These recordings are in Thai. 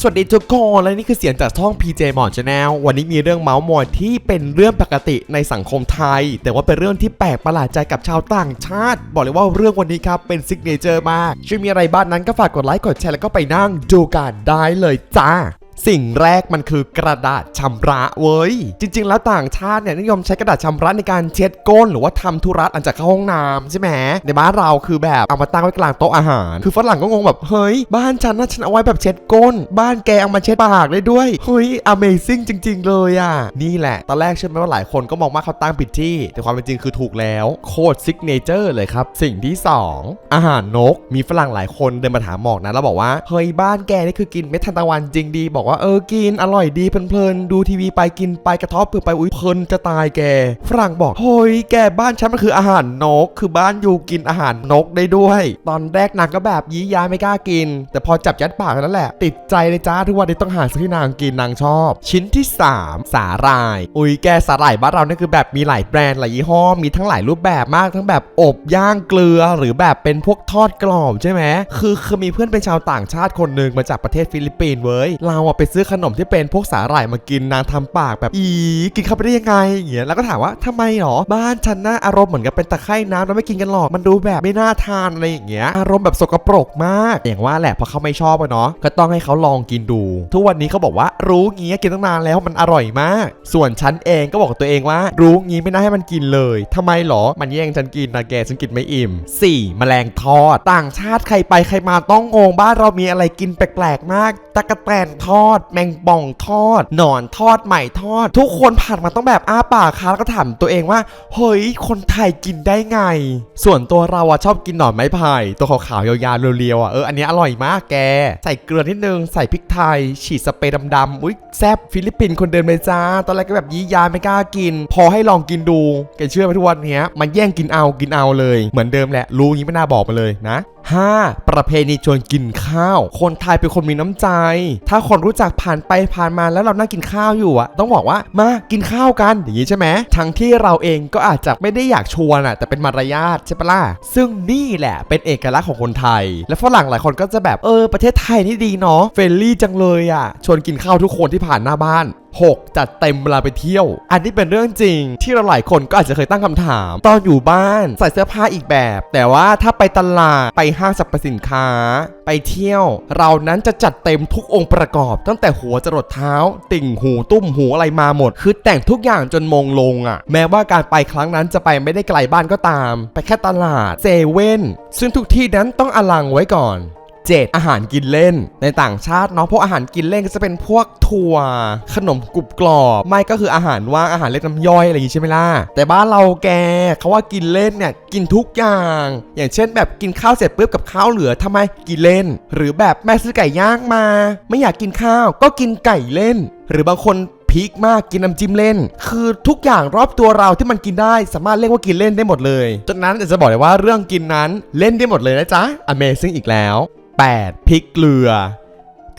สวัสดีทุกคนและนี่คือเสียงจากช่อง PJ หมอนชาแนลวันนี้มีเรื่องเมาส์มอยที่เป็นเรื่องปกติในสังคมไทย แต่ว่าเป็นเรื่องที่แปลกประหลาดใจกับชาวต่างชาติ บอกเลยว่าเรื่องวันนี้ครับเป็นซิกเนเจอร์มากช่วยมีอะไรบ้างนั้นก็ฝากกดไลค์กดแชร์แล้วก็ไปนั่งดูกันได้เลยจ้า สิ่งแรกมันคือกระดาษชำระเว้ย จริง ๆ แล้วต่างชาติเนี่ยนิยมใช้กระดาษชำระในการเช็ดก้นหรือว่าทำธุระหลังจากเข้าห้องน้ำใช่ไหมในบ้านเราคือแบบเอามาตั้งไว้กลางโต๊ะอาหาร คือฝรั่งก็งงแบบเฮ้ย บ้านฉันนะฉันเอาไว้แบบเช็ดก้น บ้านแกเอามาเช็ดปากได้ด้วยเฮ้ย Amazing จริง ๆ เลยอะนี่แหละตอนแรกเชื่อไหมว่าหลายคนก็มองว่าเขาตั้งผิดที่ แต่ความเป็นจริงคือถูกแล้วโคตรซิกเนเจอร์เลยครับสิ่งที่สองอาหารนกมีฝรั่งหลายคนเดินมาถามหมอกนะแล้วบอกว่าเฮ้ยบ้านแกนี่คือกินเม็ดทานตะวันจริงดีบอกว่าเออกินอร่อยดีเพลินๆดูทีวีไปกินไปกระทบเปลือไปอุ้ยเพลินจะตายแก ฝรั่งบอกเฮ้ยแกบ้านฉันมันคืออาหารนก คือบ้านอยู่กินอาหารนกได้ด้วย ตอนแรกนางก็แบบยี้ยายไม่กล้ากิน แต่พอจับยัดปากแล้วแหละ ติดใจเลยจ้าทุกวันนี้ต้องหาซื้อที่นางกินนางชอบ ชิ้นที่ 3 สาหร่าย อุ้ยแกสาหร่ายบ้านเรานี่คือแบบมีหลายแบรนด์หลายยี่ห้อมีทั้งหลายรูปแบบมากทั้งแบบอบย่างเกลือหรือแบบเป็นพวกทอดกรอบใช่ไหมคือคือมีเพื่อนเป็นชาวต่างชาติคนหนึ่งมาจากประเทศฟิลิปปินส์เว้ยเราอะไปซื้อขนมที่เป็นพวกสาหร่ายมากินนางทำปากแบบอีกินเข้าไปได้ยังไงอย่างเงี้ยแล้วก็ถามว่าทำไมหรอบ้านฉันน่าอารมณ์เหมือนกับเป็นตะไคร่น้ำแล้วไม่กินกันหรอกมันดูแบบไม่น่าทานอะไรอย่างเงี้ยอารมณ์แบบสกปรกมาก อย่างว่าแหละเพราะเขาไม่ชอบอะเนาะก็ต้องให้เขาลองกินดู ทุกวันนี้เขาบอกว่ารู้งี้กินตั้งนานแล้วมันอร่อยมาก ส่วนฉันเองก็บอกตัวเองว่า รู้งี้ไม่น่าให้มันกินเลยทำไมหรอมันแย่งฉันกินนะแกฉันกินไม่อิ่ม 4. แมลงทอด ต่างชาติใครไปใครมาต้องงงบ้านเรามีอะไรกินแปลกๆมากตะกะแตนทอด แมงป่องทอด หนอนทอดใหม่ทอด ทุกคนผ่านมาต้องแบบอ้าปากค้าแล้วก็ถามตัวเองว่า เฮ้ย คนไทยกินได้ไง ส่วนตัวเราอะชอบกินหนอนไม้ไผ่ตัวขาวๆยาวๆเรียวๆอะเอออันนี้อร่อยมากแก ใส่เกลือนิดนึงใส่พริกไทย ฉีดสเปรย์ดำๆอุ้ยแซบฟิลิปปินส์คนเดินไปจ้า ตอนแรกก็แบบยี่ยาไม่กล้ากิน พอให้ลองกินดูแกเชื่อไหมทุกวันเนี้ยมันแย่งกินเอากินเอาเลย เหมือนเดิมแหละรู้งี้ไม่น่าบอกมาเลยนะ 5. ประเพณีชวนกินข้าว คนไทยเป็นคนมีน้ำใจ ถ้าคนรู้จักผ่านไปผ่านมาแล้วเรานั่งกินข้าวอยู่อะต้องบอกว่ามากินข้าวกันอย่างนี้ใช่ไหมทั้งที่เราเองก็อาจจะไม่ได้อยากชวนอะแต่เป็นมารยาทใช่ปะล่ะซึ่งนี่แหละเป็นเอกลักษณ์ของคนไทย และฝรั่งหลายคนก็จะแบบเออประเทศไทยนี่ดีเนาะเฟรนลี่จังเลยอะชวนกินข้าวทุกคนที่ผ่านหน้าบ้าน 6. จัดเต็มเวลาไปเที่ยว อันนี้เป็นเรื่องจริง ที่เราหลายคนก็อาจจะเคยตั้งคำถาม ตอนอยู่บ้านใส่เสื้อผ้าอีกแบบ แต่ว่าถ้าไปตลาดไปห้างสรรพสินค้า ไปเที่ยว เรานั้นจะจัดเต็มทุกองค์ประกอบ ตั้งแต่หัวจรดเท้า ติ่งหูตุ้มหูอะไรมาหมด คือแต่งทุกอย่างจนมงลงอะ่ะ แม้ว่าการไปครั้งนั้นจะไปไม่ได้ไกลบ้านก็ตาม ไปแค่ตลาดเซเว่นซึ่งทุกที่นั้นต้องอลังไว้ก่อน 7. อาหารกินเล่น ในต่างชาติเนาะพวกอาหารกินเล่นก็จะเป็นพวกถั่วขนมกรุบกรอบ ไม่ก็คืออาหารว่างอาหารเล็กน้ำย่อยอะไรอย่างงี้ใช่ไหมล่ะแต่บ้านเราแกเขาว่ากินเล่นเนี่ยกินทุกอย่าง อย่างเช่นแบบกินข้าวเสร็จปุ๊บกับข้าวเหลือทำไมกินเล่น หรือแบบแม่ซื้อไก่ย่างมา ไม่อยากกินข้าวก็กินไก่เล่น หรือบางคนพีคมากกินน้ำจิ้มเล่น คือทุกอย่างรอบตัวเราที่มันกินได้สามารถเรียกว่ากินเล่นได้หมดเลยจนนั้นจะบอกเลยว่าเรื่องกินนั้นเล่นได้หมดเลยนะจ๊ะ Amazing อีกแล้ว 8. พริกเกลือ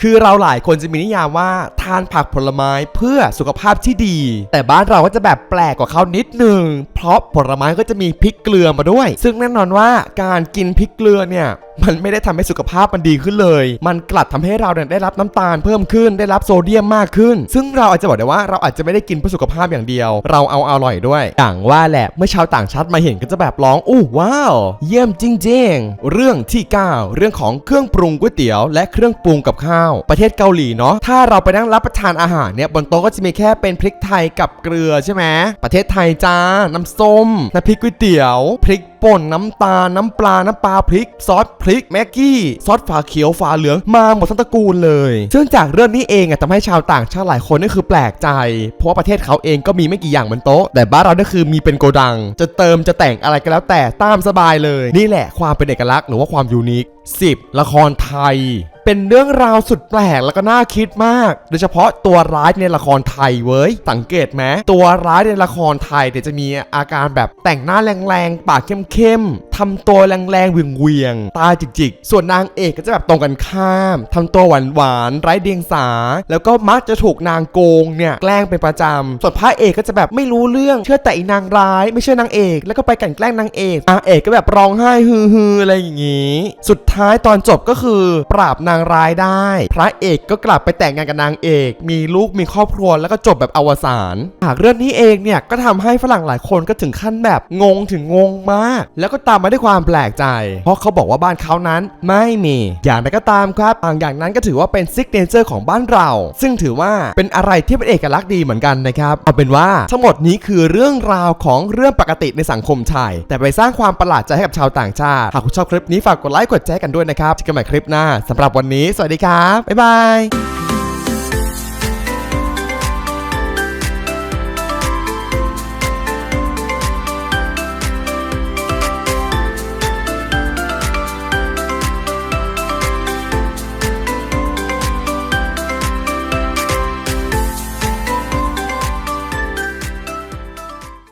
คือเราหลายคนจะมีนิยามว่าทานผักผลไม้เพื่อสุขภาพที่ดี แต่บ้านเราก็จะแบบแปลกกว่าเขานิดหนึ่งเพราะผลไม้ก็จะมีพริกเกลือมาด้วย ซึ่งแน่นอนว่าการกินพริกเกลือเนี่ยมันไม่ได้ทำให้สุขภาพมันดีขึ้นเลย มันกลับทำให้เราเนี่ยได้รับน้ำตาลเพิ่มขึ้นได้รับโซเดียมมากขึ้น ซึ่งเราอาจจะบอกได้ว่าเราอาจจะไม่ได้กินเพื่อสุขภาพอย่างเดียว เราเอาอร่อยด้วย อย่างว่าแหละเมื่อชาวต่างชาติมาเห็นก็จะแบบร้องอู้ว้าว เยี่ยมจริงๆ เรื่องที่ 9 เรื่องของเครื่องปรุงก๋วยเตี๋ยว และเครื่องปรุงกับข้าว ประเทศเกาหลีเนาะถ้าเราไปนั่งรับประทานอาหารเนี่ยบนโต๊ะก็จะมีแค่เป็นพริกไทยกับเกลือใช่ไหมประเทศไทยจ้าน้ำส้มน้ำพริกก๋วยเตี๋ยวพริกป่นน้ำตาลน้ำปลาน้ำปลาพริก ซอสพริกแม็กกี้ ซอสฝาเขียวฝาเหลืองมาหมดทั้งตระกูลเลย ซึ่งจากเรื่องนี้เองอะทำให้ชาวต่างชาติหลายคนนี่คือแปลกใจ เพราะว่าประเทศเขาเองก็มีไม่กี่อย่างบนโต๊ะ แต่บ้านเรานี่คือมีเป็นโกดัง จะเติมจะแต่งอะไรก็แล้วแต่ตามสบายเลย นี่แหละความเป็นเอกลักษณ์หรือว่าความยูนิค 10. ละครไทย เป็นเรื่องราวสุดแปลกแล้วก็น่าคิดมาก โดยเฉพาะตัวร้ายในละครไทยเว้ย สังเกตไหมตัวร้ายในละครไทยเดี๋ยวจะมีอาการแบบแต่งหน้าแรงๆ ปากเข้มๆ ทำตัวแรงๆเวียงๆตาจิกๆ ส่วนนางเอกก็จะแบบตรงกันข้ามทำตัวหวานๆไร้เดียงสา แล้วก็มักจะถูกนางโกงเนี่ยแกล้งเป็นประจำส่วนพระเอกก็จะแบบไม่รู้เรื่องเชื่อแต่อีนางร้าย ไม่เชื่อนางเอก แล้วก็ไปกันแกล้งนางเอกนางเอกก็แบบร้องไห้ฮือๆอะไรอย่างงี้ สุดท้ายตอนจบก็คือปราบนางร้ายได้ พระเอกก็กลับไปแต่งงานกับนางเอก มีลูกมีครอบครัวแล้วก็จบแบบอวสานหากเรื่องนี้เองเนี่ยก็ทำให้ฝรั่งหลายคนก็ถึงขั้นแบบงงถึงงงมาก แล้วก็ตามมาด้วยความแปลกใจ เพราะเขาบอกว่าบ้านเขานั้นไม่มี อย่างไรก็ตามครับบางอย่างนั้นก็ถือว่าเป็นซิกเนเจอร์ของบ้านเรา ซึ่งถือว่าเป็นอะไรที่เป็นเอกลักษณ์ดีเหมือนกันนะครับเอาเป็นว่าทั้งหมดนี้คือเรื่องราวของเรื่องปกติในสังคมไทยแต่ไปสร้างความประหลาดใจให้กับชาวต่างชาติหากคุณชอบคลิปนี้ฝากกดไลค์กดแชร์กันด้วยนะครับเจอกันใหม่คลิปหน้าสำหรับวันนี้ สวัสดีครับบ๊ายบาย